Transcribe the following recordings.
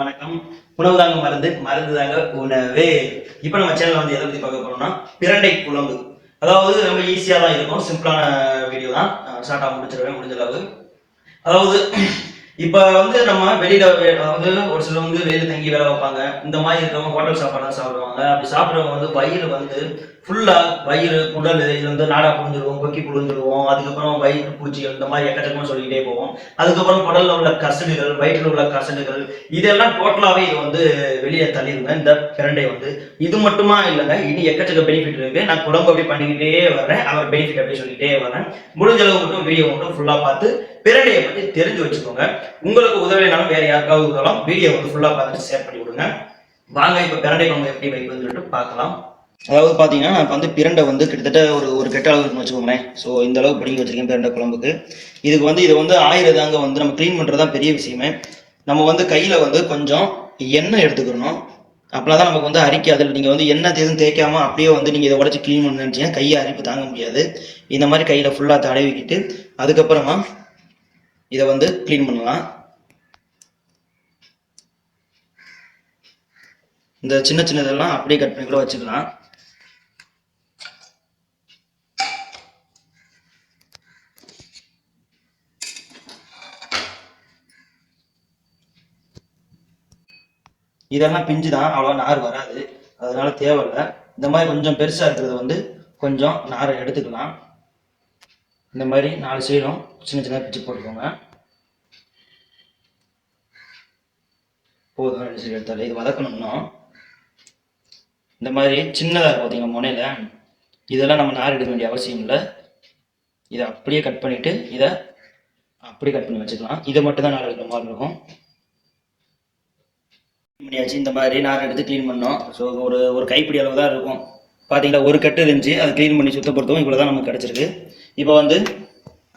வணக்கம். உணவு தாங்க மருந்து மருந்து தாங்க உணவே. இப்போ நம்ம சேனல் வந்து எதை பத்தி பார்க்க போறோம்னா பிரண்டை குழம்பு அதாவது ரொம்ப ஈஸியாக தான் இருக்கும் சிம்பிளான வீடியோ தான். ஷார்ட்டாக முடிச்சிருவேன் முடிஞ்ச அளவு. அதாவது இப்போ வந்து நம்ம வெளியில வந்து ஒரு சிலர் வந்து வெளியில தங்கி வேலை வைப்பாங்க இந்த மாதிரி இருக்கிறவங்க ஹோட்டல் சாப்பாடு சாப்பிடுவாங்க. அப்படி சாப்பிட்றவங்க வந்து வயிறு வந்து ஃபுல்லா வயிறு குடல் இது வந்து நாடா புழிஞ்சிருவோம் கொக்கி புழிஞ்சிருவோம் அதுக்கப்புறம் வயிறு பூச்சிகள் இந்த மாதிரி எக்கச்சக்கமா சொல்லிக்கிட்டே போவோம் அதுக்கப்புறம் குடல்ல உள்ள கசடுகள் வயிற்றுல உள்ள கசடுகள் இதெல்லாம் டோட்டலாவே இது வந்து வெளியே தள்ளிடுங்க இந்த பிரண்டை வந்து. இது மட்டுமா இல்லைங்க இனி எக்கச்சக்க பெனிஃபிட் இருக்கு. நான் குடம்பு அப்படி பண்ணிக்கிட்டே வரேன் அவர் பெனிஃபிட் அப்படி சொல்லிட்டே வரேன் முடிஞ்ச அளவு மட்டும் வீடியோ மட்டும் ஃபுல்லா பார்த்து பிரண்டையை பற்றி தெரிஞ்சு வச்சுக்கோங்க. உங்களுக்கு உதவினாலும் வேற யாருக்காவது உதவலாம். வீடியோ வந்து ஃபுல்லாக பார்த்துட்டு ஷேர் பண்ணி விடுங்க வாங்க இப்போ பிரண்டை பங்கு எப்படி வைப்பதுன்னு சொல்லிட்டு பார்க்கலாம். அதாவது பார்த்தீங்கன்னா நான் இப்போ வந்து பிரண்டை வந்து கிட்டத்தட்ட ஒரு ஒரு கெட்ட அளவு வச்சுக்கோங்களேன். ஸோ இந்த அளவுக்கு பிடிங்கி வச்சிருக்கேன் பிரண்டை குழம்புக்கு. இதுக்கு வந்து இது வந்து ஆயிரம் தாங்க வந்து நம்ம க்ளீன் பண்ணுறது தான் பெரிய விஷயமே. நம்ம வந்து கையில் வந்து கொஞ்சம் எண்ணெய் எடுத்துக்கணும். அப்போலாம் தான் நமக்கு வந்து அரிக்காது நீங்கள் வந்து எண்ணெய் எதுவும் தேய்க்காம அப்படியே வந்து நீங்கள் இதை உடச்சி க்ளீன் பண்ண நினச்சிங்கன்னா கையை அரிப்பு தாங்க முடியாது. இந்த மாதிரி கையில் ஃபுல்லாக தடவிக்கிட்டு அதுக்கப்புறமா இதை வந்து க்ளீன் பண்ணலாம். இந்த சின்ன சின்னதெல்லாம் அப்படியே கட் பண்ணி கூட வச்சுக்கலாம். இதெல்லாம் பிஞ்சு தான் அவ்வளோ நார் வராது. அதனால தேவையில்லை. இந்த மாதிரி கொஞ்சம் பெருசாக இருக்கிறது வந்து கொஞ்சம் நாரை எடுத்துக்கலாம். இந்த மாதிரி நாலு சைடும் சின்ன சின்ன பிச்சு போட்டுக்கோங்க. போதும் ரெண்டு சைடு எடுத்தாலே இது வதக்கணும்னா இந்த மாதிரி சின்னதாக இருக்கும் பார்த்தீங்களா முனையில்? இதெல்லாம் நம்ம நார் எடுக்க வேண்டிய அவசியம் இல்லை. இதை அப்படியே கட் பண்ணிவிட்டு இதை அப்படியே கட் பண்ணி வச்சுக்கலாம். இதை மட்டும் தான் நார் எடுக்கிற மாதிரி இருக்கும். பண்ணியாச்சு. இந்த மாதிரி நார் எடுத்து க்ளீன் பண்ணோம். ஸோ ஒரு ஒரு கைப்பிடி அளவு தான் இருக்கும். பார்த்தீங்களா ஒரு கட்டு இருந்துச்சு. அதை க்ளீன் பண்ணி சுத்தப்படுத்தவும் இவ்வளோ தான் நமக்கு கிடச்சிருக்கு. இப்போ வந்து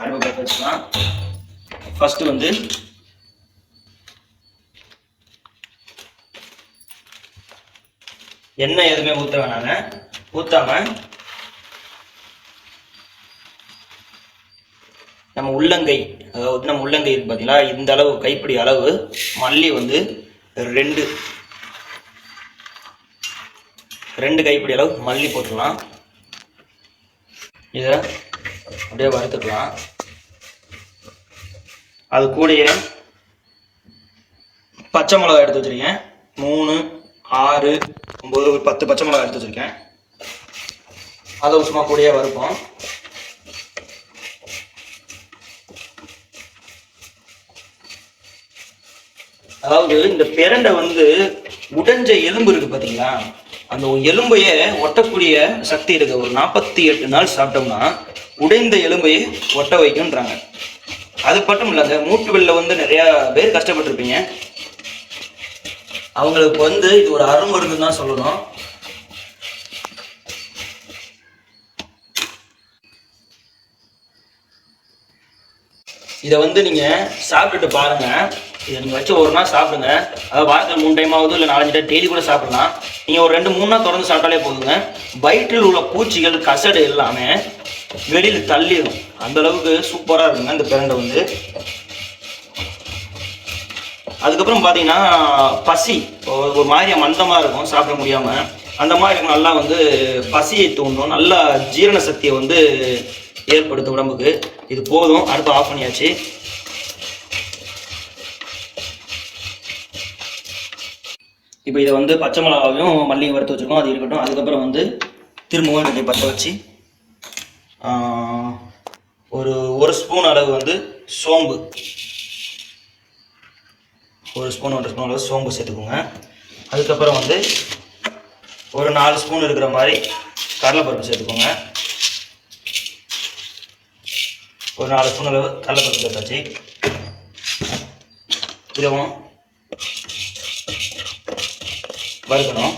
அடுப்பு பற்ற வச்சுக்கலாம். ஃபஸ்ட்டு வந்து எண்ணெய் எதுவுமே ஊற்ற வேணாங்க. ஊற்றாம நம்ம உள்ளங்கை அதாவது நம்ம உள்ளங்கை இருக்கு பார்த்தீங்களா இந்த அளவு கைப்பிடி அளவு மல்லி வந்து ரெண்டு. ரெண்டு கைப்பிடி அளவு மல்லி போட்டுக்கலாம். இதை அப்படியே வறுத்துக்கலாம். அது கூடயே பச்சை மிளகா எடுத்து வச்சிருக்கேன். மூணு ஆறு ஒம்பது ஒரு பத்து பச்சை மிளகா எடுத்து வச்சிருக்கேன். அதை சும்மா கூடயே வறுப்போம். அதாவது இந்த பிரண்டை வந்து உடைஞ்ச எலும்பு இருக்கு பாத்தீங்களா? அந்த எலும்பையே ஒட்டக்கூடிய சக்தி இருக்கு. ஒரு நாற்பத்தி எட்டு நாள் சாப்பிட்டோம்னா உடைந்த எலும்பையே ஒட்ட வைக்கும்ன்றாங்க. அது மட்டும் இல்லைங்க மூட்டு வெளில வந்து நிறைய பேர் கஷ்டப்பட்டிருப்பீங்க. அவங்களுக்கு வந்து இது ஒரு அருமருந்து தான் சொல்லணும். இதை வந்து நீங்கள் சாப்பிட்டுட்டு பாருங்க. இதை நீங்கள் வச்சு ஒரு நாள் சாப்பிடுங்க. அதாவது வாரத்தில் மூணு டைம் ஆகுது இல்லை நாலஞ்சு டைம் டெய்லி கூட சாப்பிடலாம். நீங்கள் ஒரு ரெண்டு மூணு நாள் தொடர்ந்து சாப்பிட்டாலே போதுங்க. வயிற்றில் உள்ள பூச்சிகள் கசடு எல்லாமே வெளியில் தள்ளிடும் அந்த அளவுக்கு சூப்பராக இருக்குங்க இந்த பிரண்டை வந்து. அதுக்கப்புறம் பார்த்தீங்கன்னா பசி. ஒரு மாதிரி மந்தமாக இருக்கும் சாப்பிட முடியாமல் அந்த மாதிரி இருக்கும் நல்லா வந்து பசியை தூண்டும் நல்லா ஜீரண சக்தியை வந்து ஏற்படுத்தும் உடம்புக்கு. இது போதும் அடுப்பு ஆஃப் பண்ணியாச்சு. இப்போ இதை வந்து பச்சை மிளகாவையும் மல்லியும் வறுத்து வச்சிருக்கோம். அது இருக்கட்டும். அதுக்கப்புறம் வந்து திரும்பவும் ரெண்டு பற்ற வச்சு ஒரு ஒரு ஸ்பூன் அளவு வந்து சோம்பு. ஒரு ஸ்பூன் ஒன்றரை ஸ்பூன் அளவு சோம்பு சேர்த்துக்கோங்க. அதுக்கப்புறம் வந்து ஒரு நாலு ஸ்பூன் இருக்கிற மாதிரி கடலைப்பருப்பு சேர்த்துக்கோங்க. ஒரு நாலு ஸ்பூன் அளவு கடலைப்பருப்பு சேர்த்தாச்சு. இதுவும் வறுக்கணும்.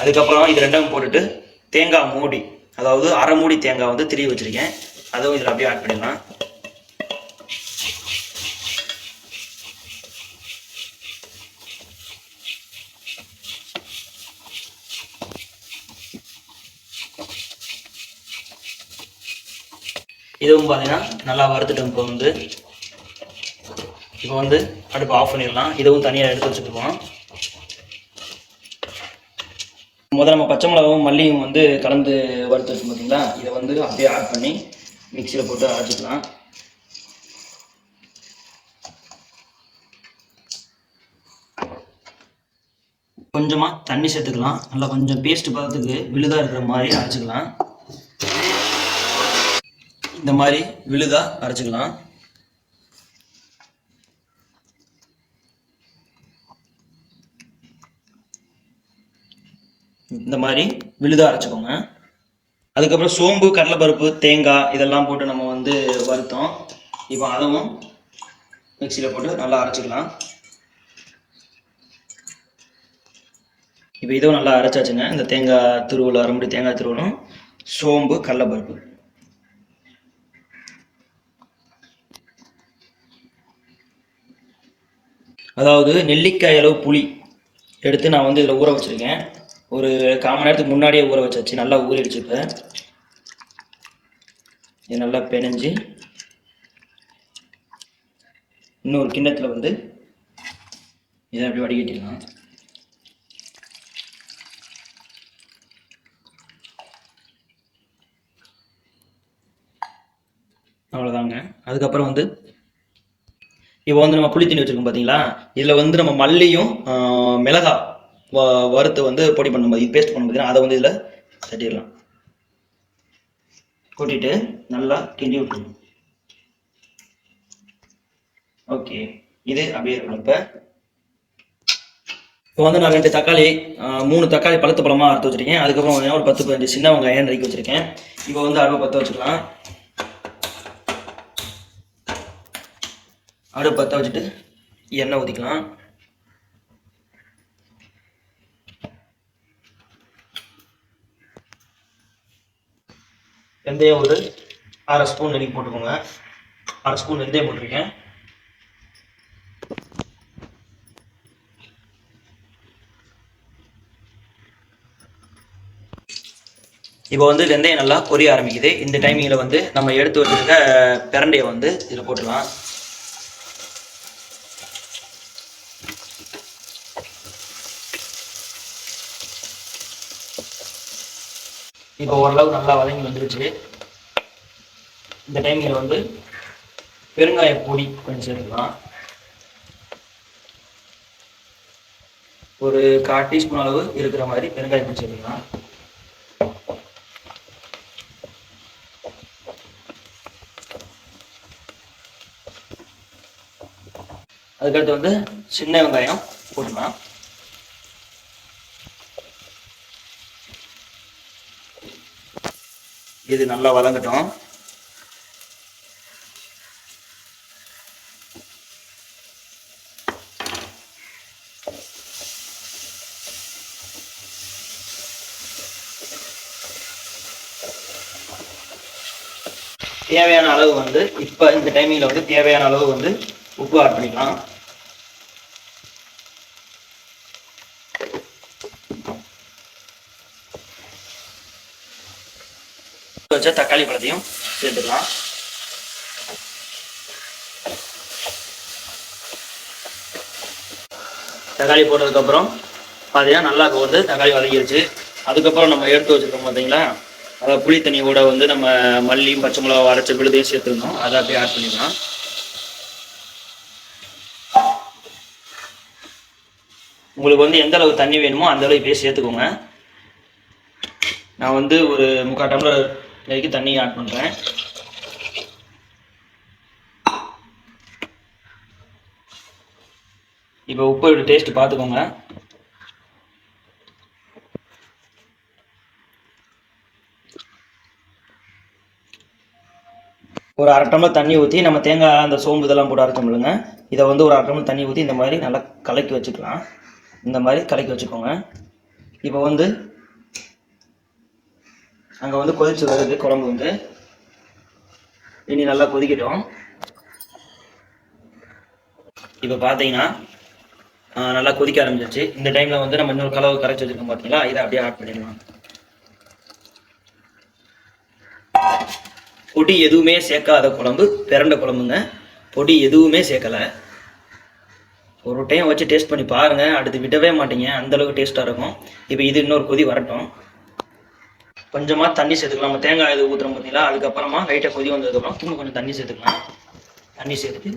அதுக்கப்புறம் இது ரெண்டும் போட்டுட்டு தேங்காய் மூடி அதாவது அரை மூடி தேங்காய் வந்து திருவி வச்சிருக்கேன். அதுவும் இதில் அப்படியே ஆட் பண்ணிடலாம். இதுவும் பார்த்தீங்கன்னா நல்லா வறுத்துட்டோம் இப்போ வந்து இப்போ வந்து அடுப்பு ஆஃப் பண்ணிடலாம். இதுவும் தனியாக எடுத்து வச்சுக்குவோம் முதல்ல நம்ம பச்சை மிளகாவும் மல்லியும் வந்து கலந்து வறுத்து வச்சு பார்த்தீங்களா இதை வந்து அப்படியே ஆட் பண்ணி மிக்சியில் போட்டு அரைச்சிக்கலாம். கொஞ்சமாக தண்ணி சேர்த்துக்கலாம். நல்லா கொஞ்சம் பேஸ்ட் பார்த்துக்கு விழுதா இருக்கிற மாதிரி அரைச்சிக்கலாம். இந்த மாதிரி விழுதா அரைச்சிக்கலாம். இந்த மாதிரி விழுதா அரைச்சிக்கோங்க. அதுக்கப்புறம் சோம்பு கடலைப்பருப்பு தேங்காய் இதெல்லாம் போட்டு நம்ம வந்து வறுத்தோம். இப்போ அதுவும் மிக்சியில் போட்டு நல்லா அரைச்சிக்கலாம். இப்போ இதுவும் நல்லா அரைச்சாச்சுங்க. இந்த தேங்காய் துருவல் அரைமுடி தேங்காய் துருவலும் சோம்பு கடலைப்பருப்பு. அதாவது நெல்லிக்காய் அளவு புளி எடுத்து நான் வந்து இதில் ஊற வச்சுருக்கேன். ஒரு கால் மணி நேரத்துக்கு முன்னாடியே ஊற வச்சாச்சு. நல்லா ஊறிடுச்சு இப்போ. இது நல்லா பிணைஞ்சு இன்னொரு கிண்ணத்தில் வந்து இதை அப்படி வடிகட்டிடலாம். அவ்வளோதாங்க அதுக்கப்புறம் வந்து இப்போ வந்து நம்ம புளித்தண்ணி வச்சுருக்கோம் பார்த்தீங்களா இதில் வந்து நம்ம மல்லியும் மிளகாய் மிளகா வறுத்து வந்து பொடி பண்ணும்போது இது பேஸ்ட் பண்ணும் பார்த்தீங்கன்னா அதை வந்து இதில் தட்டிடலாம். கொட்டிட்டு நல்லா கிண்டி விட்டுணும் ஓகே. இது அப்படியே இருக்கணும். இப்போ இப்போ வந்து நான் ரெண்டு தக்காளி மூணு தக்காளி பழுத்த பழமாக அறுத்து வச்சிருக்கேன். அதுக்கப்புறம் ஒரு பத்து பதினஞ்சு சின்ன வெங்காயம் நறுக்கி வச்சுருக்கேன். இப்போ வந்து அடுப்பை பற்ற வச்சுக்கலாம். அடுப்பு பற்ற வச்சுட்டு எண்ணெய் ஊற்றிக்கலாம் வெந்தயம் ஒரு அரை ஸ்பூன் நெருக்கி போட்டுக்கோங்க. அரை ஸ்பூன் வெந்தயம் போட்டிருக்கேன். இப்போ வந்து வெந்தயம் நல்லா பொரிய ஆரம்பிக்குது. இந்த டைமிங்கில் வந்து நம்ம எடுத்து வச்சிருக்க பிரண்டையை வந்து இதில் போட்டுடலாம். இப்போ ஓரளவு நல்லா வதங்கி வந்துருச்சு. இந்த டைமில் வந்து பெருங்காய பொடி கொஞ்சம் சேர்த்துக்கலாம். ஒரு கால் டீஸ்பூன் அளவு இருக்கிற மாதிரி பெருங்காய பொடி சேர்த்துக்கலாம். அதுக்கடுத்து வந்து சின்ன வெங்காயம் போட்டுக்கலாம். இது நல்லா வதங்கட்டும். தேவையான அளவு வந்து இப்போ இந்த டைமிங்கில் வந்து தேவையான அளவு வந்து உப்பு ஆட் பண்ணிக்கலாம். வச்ச தக்காளி பழத்தையும் சேர்த்துக்கலாம். தக்காளி போட்டதுக்கப்புறம் பார்த்தீங்கன்னா நல்லா இப்போ வந்து தக்காளி வதங்கிருச்சு. அதுக்கப்புறம் நம்ம எடுத்து வச்சுருக்கோம் பார்த்தீங்களா அதை புளி தண்ணி கூட வந்து நம்ம மல்லியும் பச்சை மிளகா அரைச்ச விழுதையும் சேர்த்துருந்தோம். அதை அப்படியே ஆட் பண்ணிக்கலாம். உங்களுக்கு வந்து எந்த அளவு தண்ணி வேணுமோ அந்த அளவு இப்படியே சேர்த்துக்கோங்க. நான் வந்து ஒரு முக்கால் டம்ளர் இதுக்கு தண்ணி ஆட் பண்ணுறேன் இப்போ உப்பு டேஸ்ட் பார்த்துக்கோங்க. ஒரு அரை டம்ளர் தண்ணி ஊற்றி நம்ம தேங்காய் அந்த சோம்பு இதெல்லாம் போட்டு அரைச்சோம் இல்லைங்க. இதை வந்து ஒரு அரை டம்ளர் தண்ணி ஊற்றி இந்த மாதிரி நல்லா கலக்கி வச்சுக்கலாம். இந்த மாதிரி கலக்கி வச்சுக்கோங்க. இப்போ வந்து அங்கே வந்து கொதிச்சு வருது குழம்பு வந்து. இனி நல்லா கொதிக்கட்டும். இப்போ பார்த்தீங்கன்னா ஆஹ், நல்லா கொதிக்க ஆரம்பிச்சிருச்சு. இந்த டைமில் வந்து நம்ம இன்னொரு கலவு கரைச்சி வச்சிருக்கோம் பார்த்தீங்களா இதை அப்படியே ஆட் பண்ணிடலாம். பொடி எதுவுமே சேர்க்காத குழம்பு பிரண்ட குழம்புங்க. பொடி எதுவுமே சேர்க்கலை. ஒரு டைம் வச்சு டேஸ்ட் பண்ணி பாருங்க. அடுத்து விடவே மாட்டீங்க. அந்த அளவுக்கு டேஸ்ட்டாக இருக்கும். இப்போ இது இன்னொரு கொதி வரட்டும். கொஞ்சமாக தண்ணி சேர்த்துக்கலாம். நம்ம தேங்காய் இது ஊற்றுறோம் பார்த்தீங்களா அதுக்கப்புறமா லைட்டாக கொதி வந்ததுக்கப்புறம் திரும்ப கொஞ்சம் தண்ணி சேர்த்துக்கலாம். தண்ணி சேர்த்துட்டு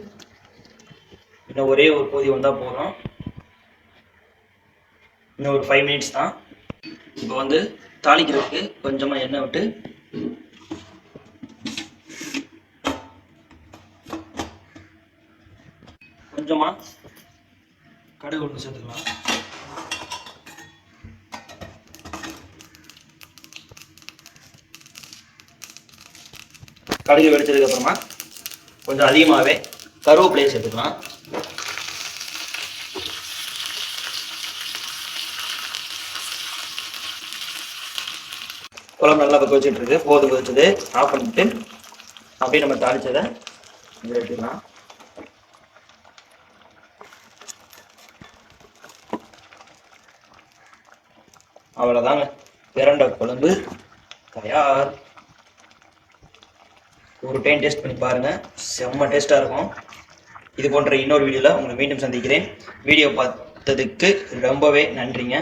இன்னும் ஒரே ஒரு கொதி வந்தால் போதும். இன்னும் ஒரு ஃபைவ் மினிட்ஸ் தான். இப்போ வந்து தாளிக்கிறதுக்கு கொஞ்சமாக எண்ணெய் விட்டு கொஞ்சமாக கடுகு ஒன்று சேர்த்துக்கலாம். கடுகு வெடிச்சதுக்கு அப்புறமா கொஞ்சம் அதிகமாகவே கருவேப்பிலையை சேர்த்துக்கலாம். குழம்பு நல்லா பக்க வச்சுட்டு இருக்கு. போது கொதிச்சது. ஆஃப் பண்ணிட்டு அப்படியே நம்ம தாளிச்சதை எடுத்துக்கலாம். அவ்வளோதாங்க இரண்ட குழம்பு தயார். ஒரு டைம் டேஸ்ட் பண்ணி பாருங்க. செம்ம டேஸ்ட்டாக இருக்கும். இது போன்ற இன்னொரு வீடியோவில் உங்களை மீண்டும் சந்திக்கிறேன். வீடியோ பார்த்ததுக்கு ரொம்பவே நன்றிங்க.